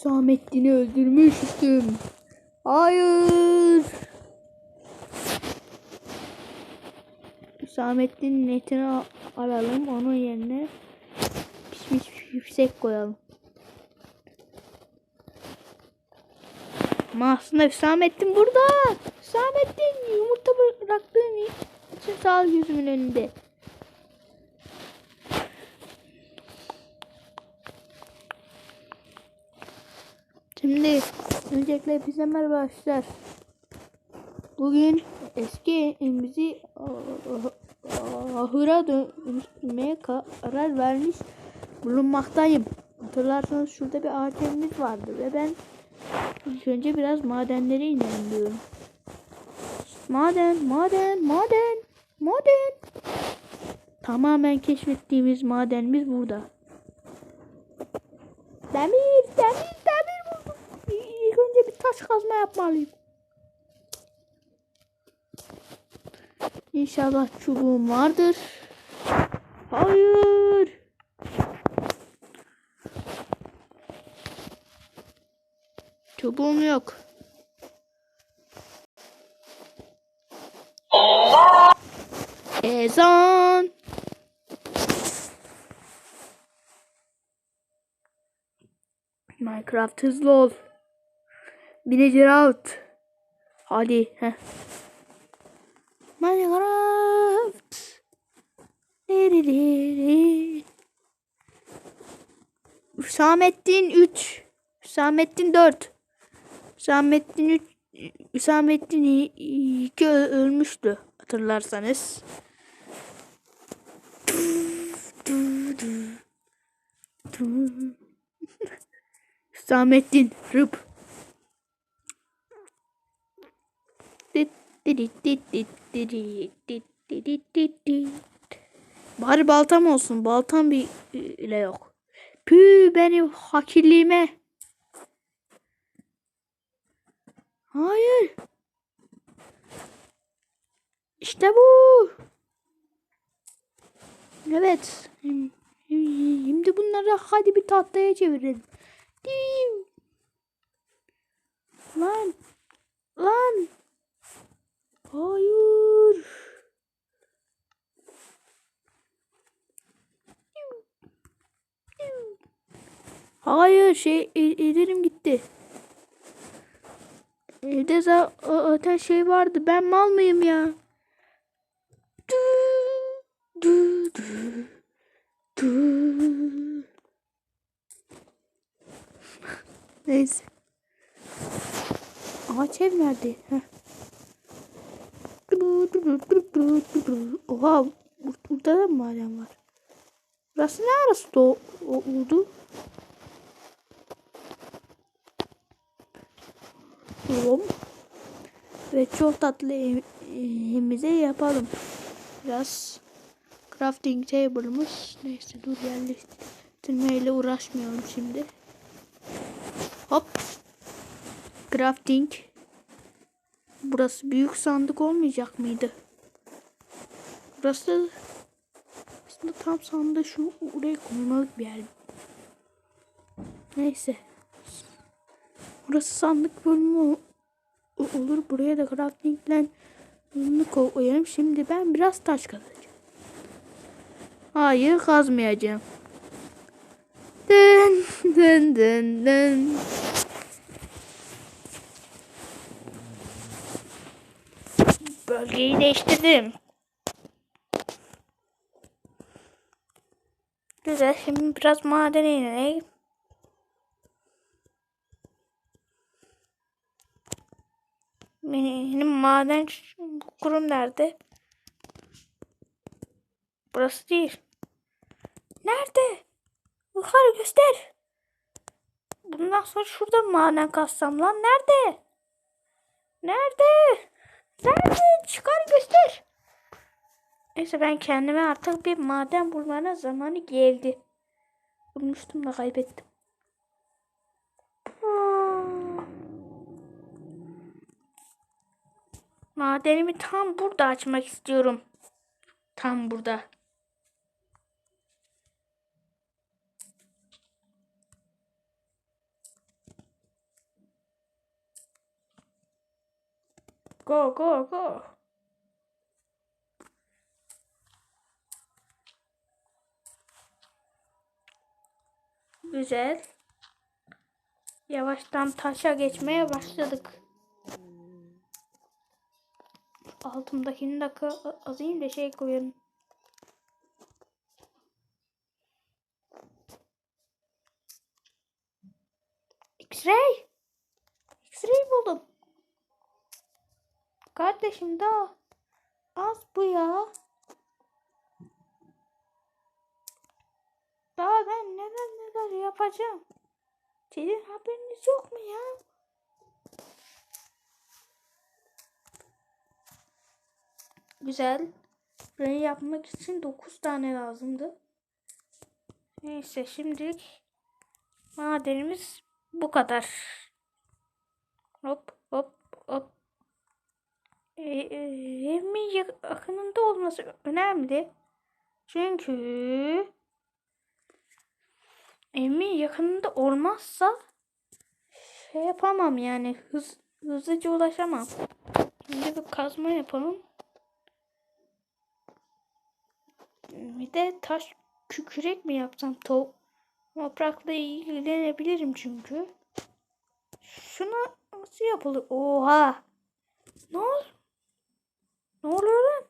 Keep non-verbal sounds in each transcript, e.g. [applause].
Hüsamettin'i öldürmüştüm. Hayır. Hüsamettin'in etini al- alalım. Onun yerine pişmiş yüksek koyalım. Ama aslında burada. Hüsamettin yumurta bıraktığın için sağ gözümün önünde. Şimdi öncelikle hepinize merhaba arkadaşlar. Bugün eski evimizi ahıra dönüştürmeye karar vermiş bulunmaktayım. Hatırlarsanız şurada bir ağaç vardı ve ben ilk önce biraz madenlere inelim diyorum. Maden, maden, maden, maden. Tamamen keşfettiğimiz madenimiz burada. Demir, demir, demir buldum. İlk önce bir taş kazma yapmalıyım. İnşallah çubuğum vardır. Hayır. Çubuğum yok. Ezan. Minecraft hızlı ol. Binecer out. Hadi. Heh. Minecraft. Hüsamettin 3. Hüsamettin 4. Hüsamettin 3. Hüsamettin 2 ölmüştü hatırlarsanız. Hüsamettin Rıp. Bari baltam olsun. Baltam bir ile yok. Pü benim hakirliğime. Hayır. İşte bu. Evet. Şimdi bunları hadi bir tahtaya çevirelim. Lan. Lan. Hayır. Hayır şey el- ellerim gitti. Evde zaten şey vardı. Ben mal mıyım ya? Du, du, du, du. Neyse. Ağaç ev nerede? Heh. Oha bur- burada da mı maden var? Burası ne arası da oldu? Oğlum. Ve çok tatlı ev- evimize yapalım. Biraz crafting table'ımız. Neyse dur yerleştirmeyle uğraşmayalım şimdi. Hop. Crafting. Burası büyük sandık olmayacak mıydı? Burası aslında tam sandığı şu oraya koymalık bir yer. Neyse. Burası sandık bölümü ol- olur. Buraya da crafting'den bölümünü koyalım. Şimdi ben biraz taş kazacağım. Hayır kazmayacağım. Dın dın dın dın. Bölgeyi değiştirdim. Güzel. Şimdi biraz madene inelim. Benim maden kurum nerede? Burası değil. Nerede? Yukarı göster. Bundan sonra şurada maden kassam lan. Nerede? Nerede? Nerede? Çıkar göster. Neyse ben kendime artık bir maden bulmanın zamanı geldi. Bulmuştum da kaybettim. Madenimi tam burada açmak istiyorum. Tam burada. Go go go. Güzel. Yavaştan taşa geçmeye başladık. Altımdakini de alayım da şey koyarım. X-ray. X-ray buldum. Kardeşim daha az bu ya. Daha ben neler neler yapacağım. Sizin haberiniz yok mu ya? Güzel. Burayı yapmak için 9 tane lazımdı. Neyse şimdilik madenimiz bu kadar. Hop hop hop. Ee, e, evimin yakınında olması önemli. Çünkü evimin yakınında olmazsa şey yapamam yani hız, hızlıca ulaşamam. Şimdi bir kazma yapalım. Bir de taş kükürek mi yapsam? To toprakla ilgilenebilirim çünkü. Şuna nasıl yapılır? Oha! Ne ol? Ne oluyor lan?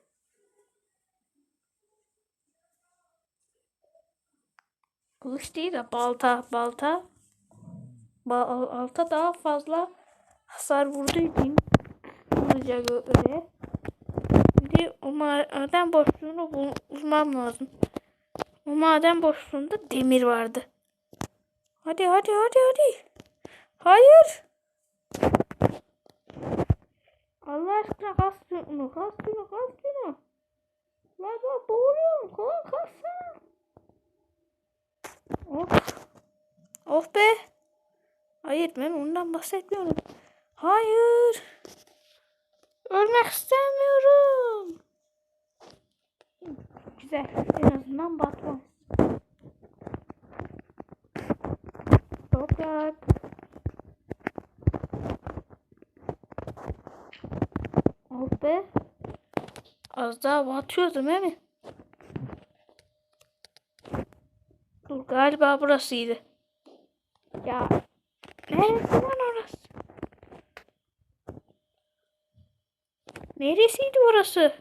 Kılıç değil de balta, balta. Balta daha fazla hasar vurduğu için kılıca göre. Şimdi o maden boşluğunu bul bulmam lazım. O maden boşluğunda demir vardı. Hadi hadi hadi hadi. Hayır. Allah aşkına kas şunu, kas şunu, kas şunu. Lan ben boğuluyorum, kolay kassana. Of. Of be. Hayır ben ondan bahsetmiyorum. Hayır. Ölmek istemiyorum. Güzel. En azından batmaz. Be. Az daha batıyordum değil mi? Dur galiba burasıydı. Ya. Neresi lan orası? Neresiydi orası?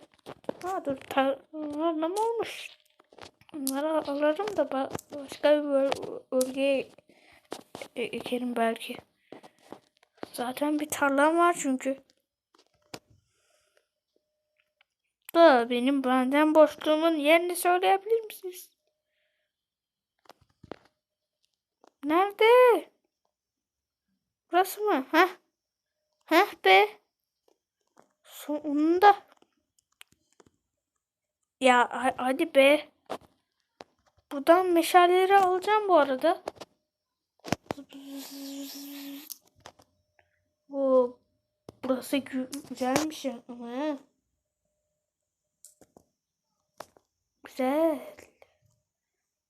Ha dur tarlam olmuş. Onları alırım da ba başka bir böl- bölgeye e ekerim belki. Zaten bir tarlam var çünkü. Da benim benden boşluğumun yerini söyleyebilir misiniz? Nerede? Burası mı? Heh. Heh be. Sonunda. Ya ha- hadi be. Buradan meşaleleri alacağım bu arada. Bu burası gü- güzelmiş. Ama. Güzel.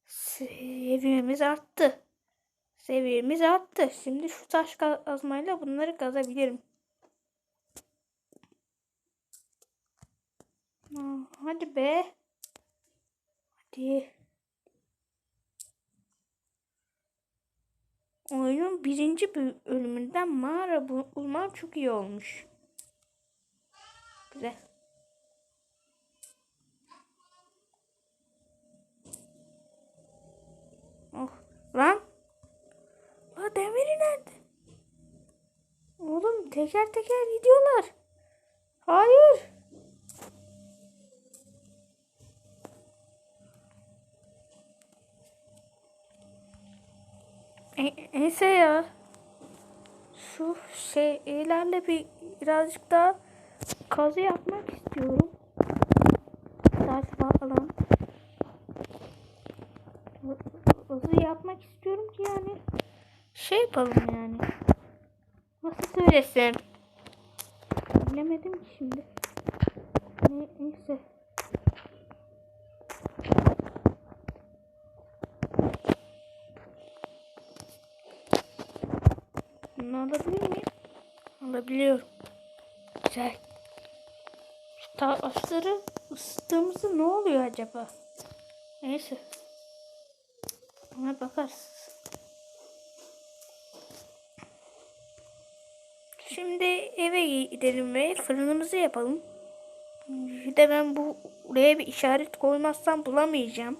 Seviyemiz arttı. Seviyemiz arttı. Şimdi şu taş kazmayla bunları kazabilirim. Hadi be. Hadi. Oyunun birinci bölümünden mağara bulmam çok iyi olmuş. Güzel. Lan. La demiri nerede? Oğlum teker teker gidiyorlar. Hayır. E, neyse ya. Şu şeylerle bir birazcık daha kazı yapmak istiyorum. Taş falan. Kazı yapmak istiyorum ki yani şey yapalım yani. Nasıl söylesem? Bilemedim ki şimdi. Ne, neyse. Bunu alabilir miyim? Alabiliyorum. Güzel. taşları ısıttığımızda ne oluyor acaba? Neyse. Ona bakarız. Şimdi eve gidelim ve fırınımızı yapalım. Bir de ben bu buraya bir işaret koymazsam bulamayacağım.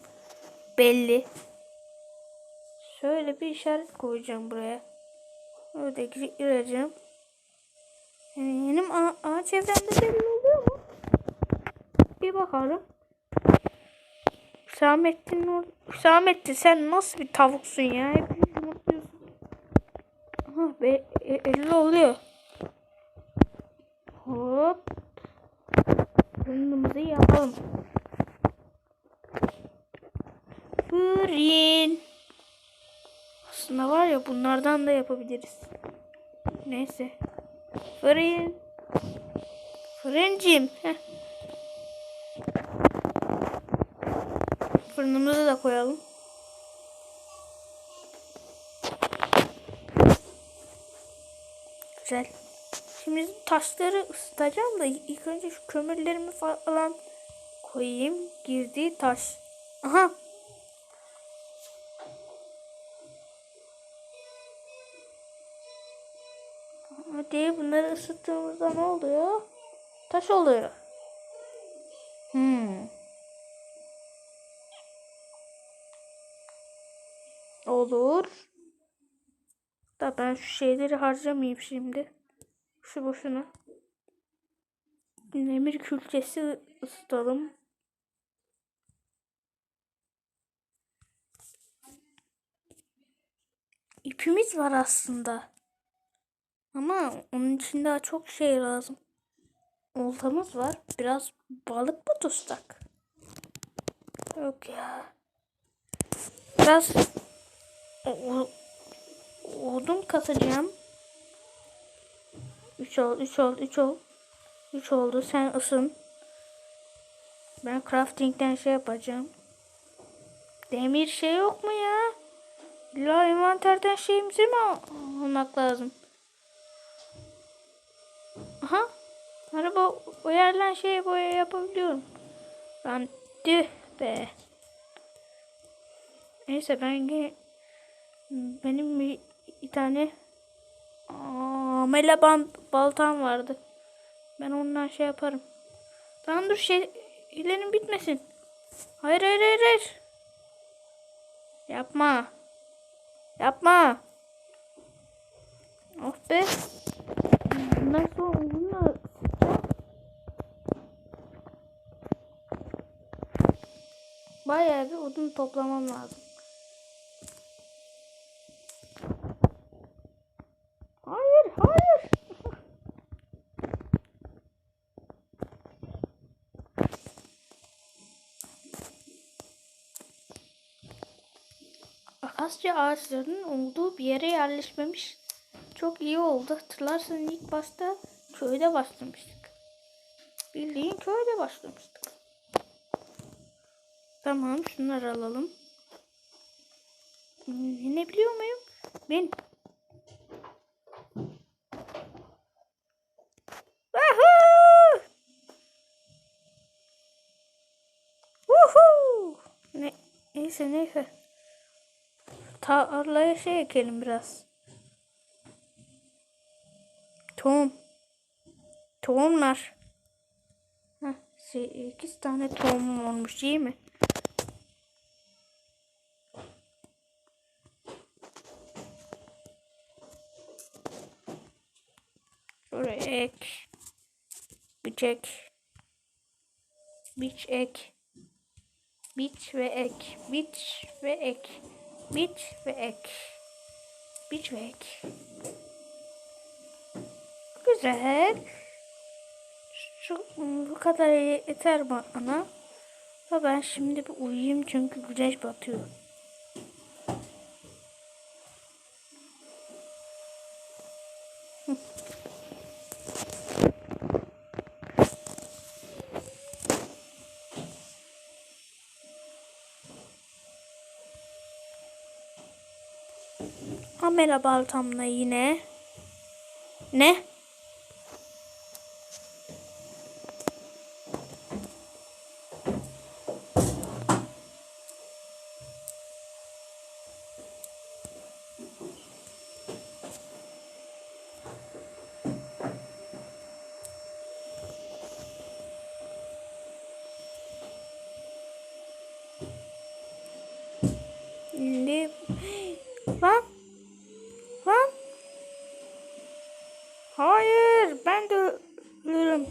Belli. Şöyle bir işaret koyacağım buraya. Öyle gireceğim. Benim a- ağaç evremde belli oluyor mu? Bir bakalım. Hüsamettin, Hüsamettin sen nasıl bir tavuksun ya? Hep yumurtluyorsun. Aha be, e, 50 oluyor. Hop. Fırınımızı yapalım. Fırın. Aslında var ya bunlardan da yapabiliriz. Neyse. Fırın. Fırıncım. Heh. Fırınımızı da koyalım. Güzel. Şimdi taşları ısıtacağım da ilk önce şu kömürlerimi falan koyayım. Girdiği taş. Aha. Hadi bunları ısıttığımızda ne oluyor? Taş oluyor. Hmm. Olur. Da ben şu şeyleri harcamayayım şimdi. Şu boşuna. Demir külçesi ısıtalım. İpimiz var aslında. Ama onun için daha çok şey lazım. Oltamız var. Biraz balık mı tutsak? Yok ya. Biraz odun kasacağım. 3 ol, 3 ol, 3 ol. 3 oldu. Sen ısın. Ben crafting'den şey yapacağım. Demir şey yok mu ya? İlla envanterden şeyimizi mi al- almak lazım? Aha. Araba yerden şey boya yapabiliyorum. Ben tüh be. Neyse ben ge- benim bir, bir tane amele baltam vardı. Ben ondan şey yaparım. Tamam dur şey ilerim bitmesin. Hayır hayır hayır hayır. Yapma. Yapma. Oh be. Bundan sonra onunla Bayağı bir odun toplamam lazım. Hayır, hayır. Akasya ağaçlarının olduğu bir yere yerleşmemiş. Çok iyi oldu. Hatırlarsan ilk başta köyde başlamıştık. Bildiğin köyde başlamıştık. Tamam şunları alalım. Binebiliyor muyum? Bin. Wahoo! Woohoo! Ne, neyse neyse. Tarlaya şey ekelim biraz. Tohum. Tohumlar. Heh, şey, iki tane tohumum olmuş değil mi? Şuraya ek. Biç ek. Biç ek. Biç ve ek. Biç ve ek. Biç ve ek. Biç ve ek. Güzel. Şu bu kadar yeter bana. Ve ben şimdi bir uyuyayım çünkü güneş batıyor. kamera baltamla yine. Ne? Şimdi [gasps] bak Hayır ben de ölürüm.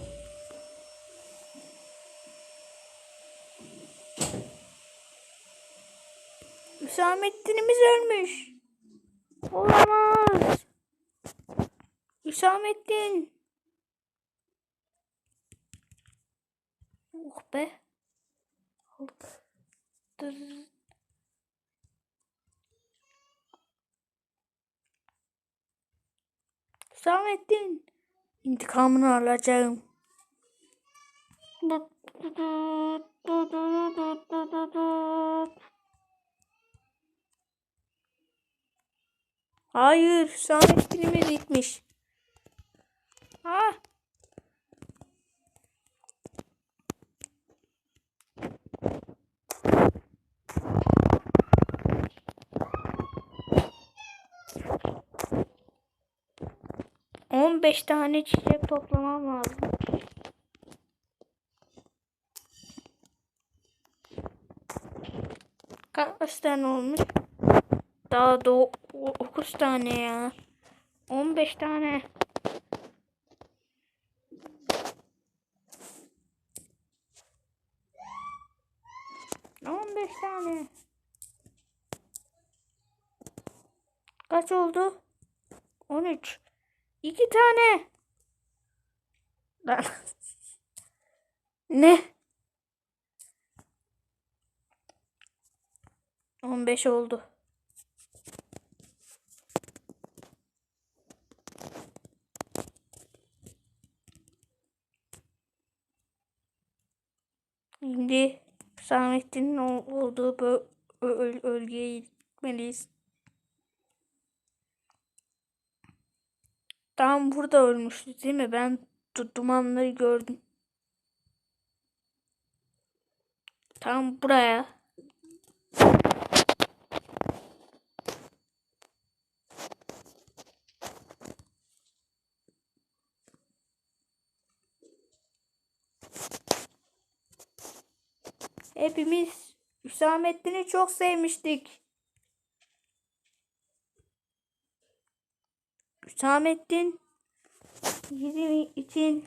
Hüsamettin'imiz ölmüş. Olamaz. Hüsamettin. Oh be. Aldık. Hüsamettin. İntikamını alacağım. Hayır, Hüsamettin'imiz gitmiş. Ah! 15 tane çiçek toplamam lazım. Kaç tane olmuş? Daha da 9 tane ya. 15 tane. On beş tane. Kaç oldu? On üç. İki tane. Ne? On beş oldu. Şimdi Hüsamettin'in ol- olduğu böl öl- bölgeye gitmeliyiz. Tam burada ölmüştü değil mi? Ben du- dumanları gördüm. Tam buraya. Hepimiz Hüsamettin'i çok sevmiştik. Hüsamettin bizim için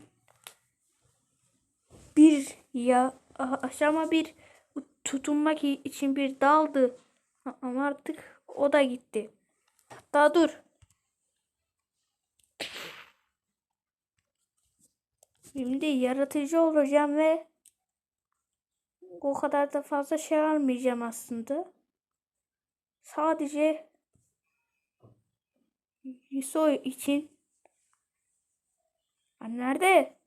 bir ya aşama bir tutunmak için bir daldı. Ama artık o da gitti. Hatta dur. Şimdi yaratıcı olacağım ve o kadar da fazla şey almayacağım aslında. Sadece Yuso için. Nerede?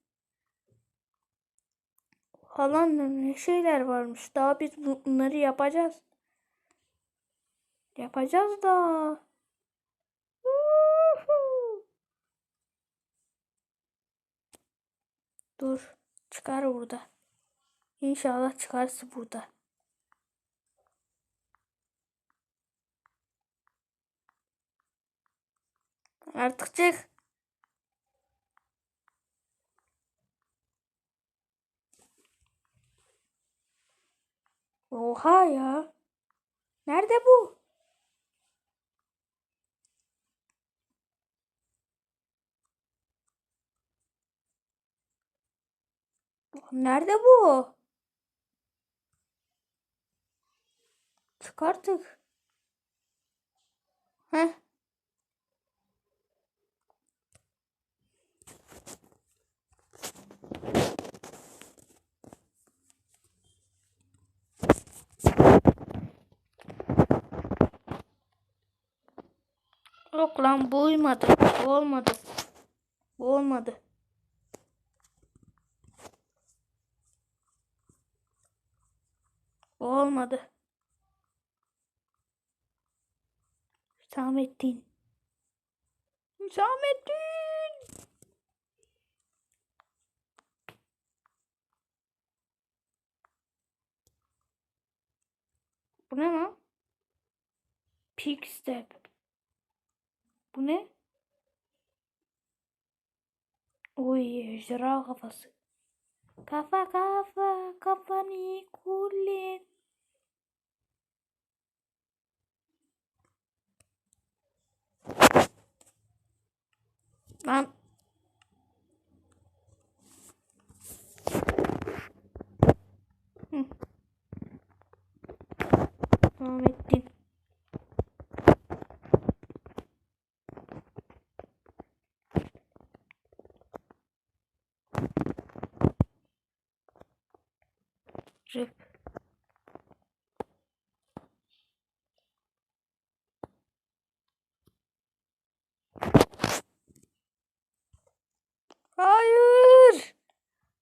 Falan ne şeyler varmış. Daha biz bunları yapacağız. Yapacağız da. Dur. Çıkar burada. İnşallah çıkarsın burada. Artık çık. Oha ya. Nerede bu? Nerede bu? Çık artık. Heh. Yok lan bu uymadı. Bu olmadı. Bu olmadı. Bu olmadı. Hüsamettin. Hüsamettin. Bu ne lan? Pig step. Bu ne? Oy ejderha kafası. Kafa kafa kafanı kullet. Lan. Hı. Devam et. Rıp. Hayır.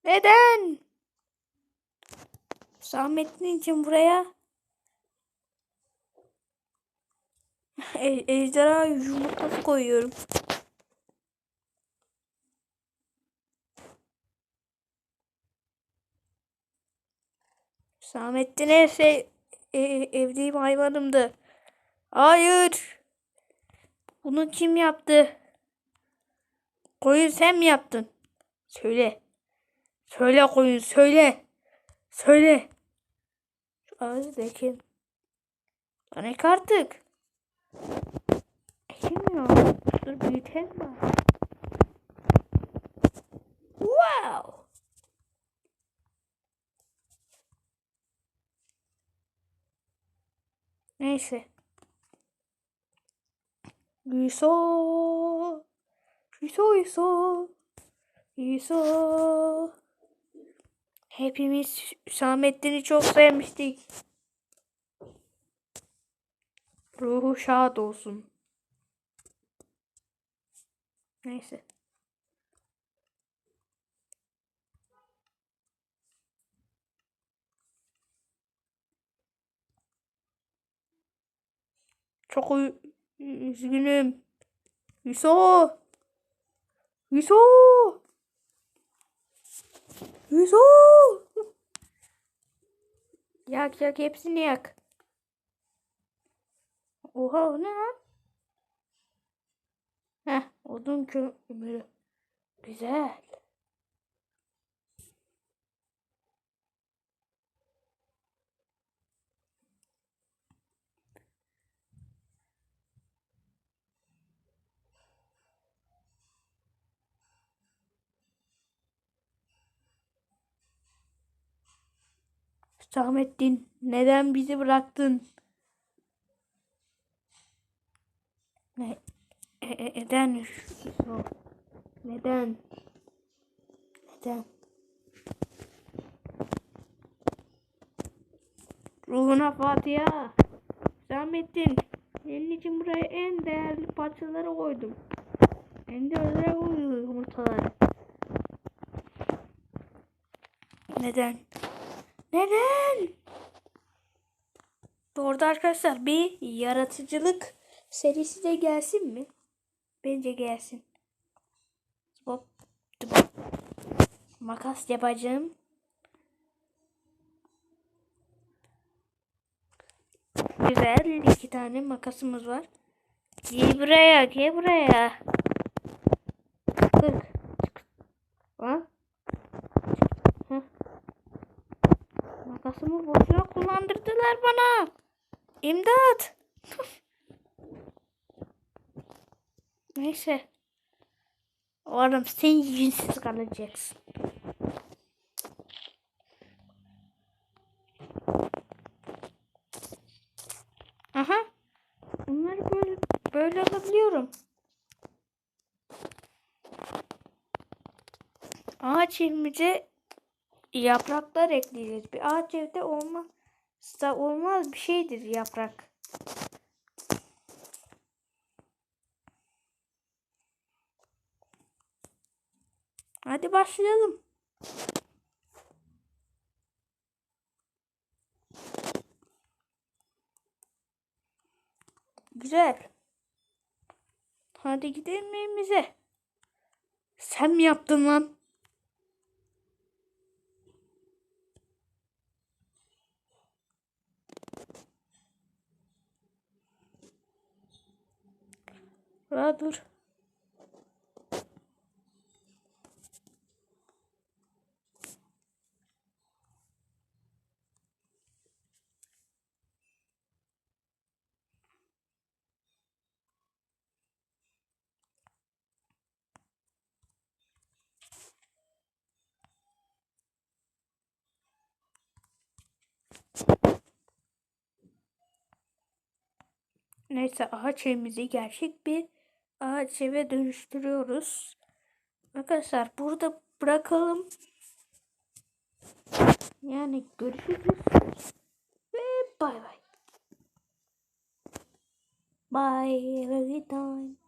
Neden? Zahmetin için buraya [laughs] e ejderha yumurtası koyuyorum. Samettin her şey e, evdeyim hayvanımdı. Hayır. Bunu kim yaptı? Koyun sen mi yaptın? Söyle. Söyle koyun söyle. Söyle. Şu ağacı da ekin. Lan ek artık. Ekilmiyor. Dur büyütelim mi? Wow. Neyse. Yuso. Yuso Yuso. Yuso. Hepimiz Hüsamettin'i çok sevmiştik. Ruhu şad olsun. Neyse. Çok üzgünüm. Yuso. Yuso. Yuso. Yak yak hepsini yak. Oha o ne lan? Heh odun kömürü. Güzel. Hüsamettin neden bizi bıraktın? Ne? E, e, neden? Neden? Neden? Ruhuna Fatiha. Hüsamettin. Senin için buraya en değerli parçaları koydum. En de özel yumurtaları. Neden? Neden? Doğru arkadaşlar bir yaratıcılık serisi de gelsin mi? Bence gelsin. Hop. Makas yapacağım. Güzel. iki tane makasımız var. Gel buraya. Gel buraya. Kırk. Lan. Heh. Makasımı boşuna kullandırdılar bana. İmdat. [laughs] Neyse. Oğlum sen yüzsüz kalacaksın. Aha. Bunları böyle böyle alabiliyorum. Ağaç evimize yapraklar ekleyeceğiz. Bir ağaç evde olmazsa olmaz bir şeydir yaprak. Hadi başlayalım. Güzel. Hadi gidelim evimize. Sen mi yaptın lan? Aa, dur. Neyse ağaç evimizi gerçek bir ağaç eve dönüştürüyoruz. Arkadaşlar burada bırakalım. Yani görüşürüz. Ve bay bay. Bye every time.